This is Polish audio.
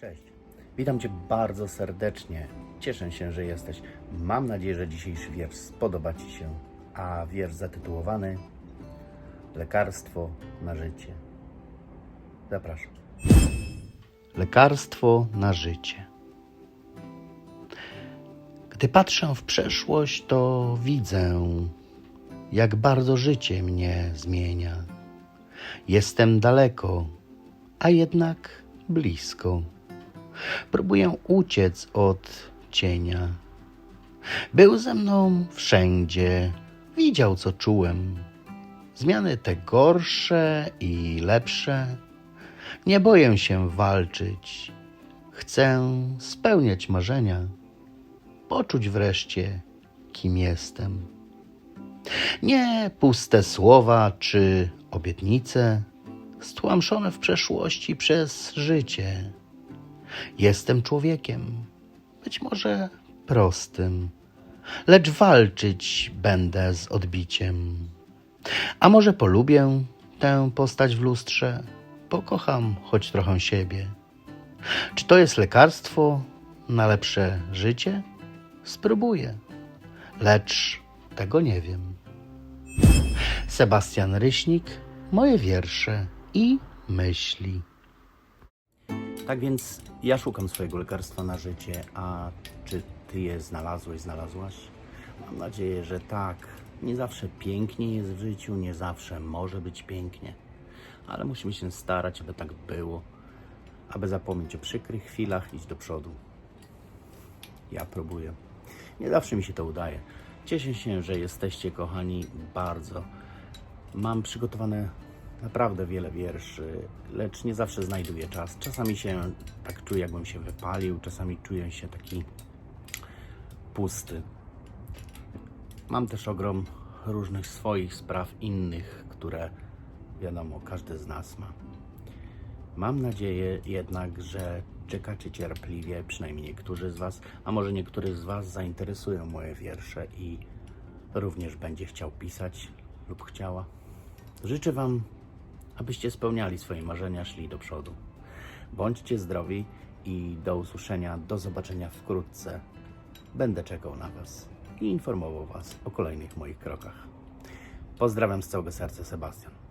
Cześć. Witam Cię bardzo serdecznie. Cieszę się, że jesteś. Mam nadzieję, że dzisiejszy wiersz spodoba Ci się. A wiersz zatytułowany Lekarstwo na życie. Zapraszam. Lekarstwo na życie. Gdy patrzę w przeszłość, to widzę, jak bardzo życie mnie zmienia. Jestem daleko, a jednak blisko. Próbuję uciec od cienia. Był ze mną wszędzie, widział co czułem. Zmiany te gorsze i lepsze. Nie boję się walczyć. Chcę spełniać marzenia, poczuć wreszcie, kim jestem. Nie puste słowa czy obietnice, stłamszone w przeszłości przez życie. Jestem człowiekiem, być może prostym, lecz walczyć będę z odbiciem. A może polubię tę postać w lustrze, pokocham choć trochę siebie. Czy to jest lekarstwo na lepsze życie? Spróbuję, lecz tego nie wiem. Sebastian Ryśnik, moje wiersze i myśli. Tak więc ja szukam swojego lekarstwa na życie, a czy ty je znalazłeś, znalazłaś? Mam nadzieję, że tak. Nie zawsze pięknie jest w życiu, nie zawsze może być pięknie, ale musimy się starać, aby tak było, aby zapomnieć o przykrych chwilach, iść do przodu. Ja próbuję. Nie zawsze mi się to udaje. Cieszę się, że jesteście kochani bardzo. Mam przygotowane naprawdę wiele wierszy, lecz nie zawsze znajduję czas. Czasami się tak czuję, jakbym się wypalił, czasami czuję się taki pusty. Mam też ogrom różnych swoich spraw innych, które wiadomo, każdy z nas ma. Mam nadzieję jednak, że czekacie cierpliwie, przynajmniej niektórzy z Was, a może niektórych z Was zainteresują moje wiersze i również będzie chciał pisać lub chciała. Życzę Wam, abyście spełniali swoje marzenia, szli do przodu. Bądźcie zdrowi i do usłyszenia, do zobaczenia wkrótce. Będę czekał na Was i informował Was o kolejnych moich krokach. Pozdrawiam z całego serca, Sebastian.